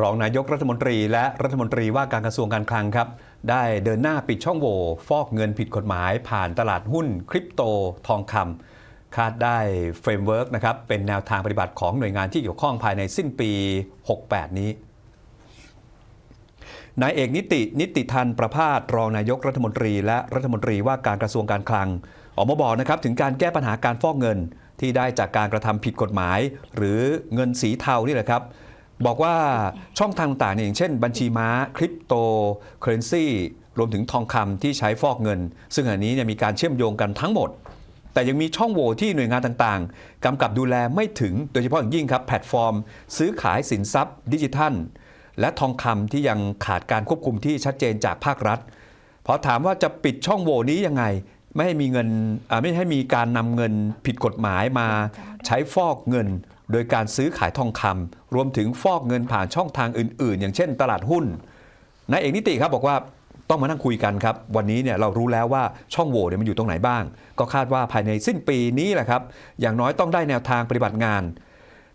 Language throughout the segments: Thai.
รองนายกรัฐมนตรีและรัฐมนตรีว่าการกระทรวงการคลังครับ ได้เดินหน้าปิดช่องโหว่ฟอกเงินผิดกฎหมาย ผ่านตลาดหุ้นคริปโตทองคำคาดได้เฟรมเวิร์กนะครับเป็นแนวทางปฏิบัติของหน่วยงานที่เกี่ยวข้องภายในสิ้นปี 68 นี้นายเอกนิตินิติทันประพาสรองนายกรัฐมนตรี และรัฐมนตรีว่าการกระทรวงการคลัง ออกมาบอกนะครับถึงการแก้ปัญหาการฟอกเงินที่ได้จากการกระทำผิดกฎหมาย หรือเงินสีเทานี่แหละครับ บอกว่าช่องทางต่างๆอย่างเช่น บัญชีม้าคริปโตเคอเรนซีรวมถึงทองคำที่ใช้ฟอกเงิน ซึ่งอันนี้เนี่ยมีการเชื่อมโยงกันทั้งหมด แต่ยังมีช่องโหว่ที่หน่วยงานต่างๆกำกับดูแลไม่ถึงโดยเฉพาะอย่างยิ่งครับ แพลตฟอร์ม ซื้อขายสินทรัพย์ดิจิทัล และทองคำที่ยังขาดการควบคุมที่ชัดเจนจากภาครัฐพอถามว่าจะปิดช่องโหว่นี้ยังไงไม่ให้มีเงินไม่ให้มีการนำเงินผิดกฎหมายมาใช้ฟอกเงิน โดยการซื้อขายทองคำรวมถึงฟอกเงินผ่านช่องทางอื่น ๆ อย่างเช่น ตลาดหุ้นนายเอกนิติครับบอกว่าต้องมานั่งคุยกันครับ วันนี้เนี่ยเรารู้แล้วว่าช่องโหว่เนี่ยมันอยู่ตรงไหนบ้าง ก็คาดว่าภายในสิ้นปีนี้แหละครับ อย่างน้อยต้องได้แนวทางปฏิบัติงาน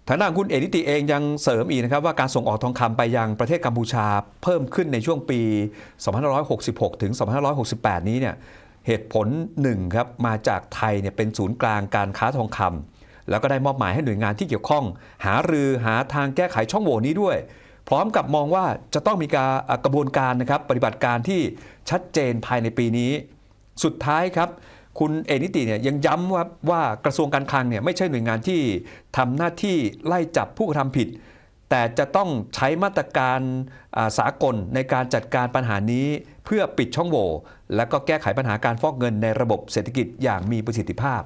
ทางด้านคุณเอกนิติเองยังเสริมอีกนะครับว่าการส่งออกทองคำไปยังประเทศกัมพูชา เพิ่มขึ้นในช่วงปี 2566 ถึง 2568 นี้เนี่ยเหตุผลหนึ่งครับมาจากไทยเนี่ยเป็นศูนย์กลางการค้าทองคำ แล้วก็ได้มอบหมายให้หน่วยงานที่เกี่ยวข้อง หารือหาทางแก้ไขช่องโหว่นี้ด้วย พร้อมกับมองว่าจะต้องมีการกระบวนการนะครับปฏิบัติการที่ชัดเจนภายในปีนี้ สุดท้ายครับคุณเอนิติเนี่ยยังย้ำว่าว่ากระทรวงการคลังเนี่ยไม่ใช่หน่วยงานที่ทำหน้าที่ไล่จับผู้กระทำผิด แต่จะต้องใช้มาตรการาสากลในการจัดการปัญหานี้ เพื่อปิดช่องโหว่และก็แก้ไขปัญหาการฟอกเงินในระบบเศรษฐกิจอย่างมีประสิทธิภาพ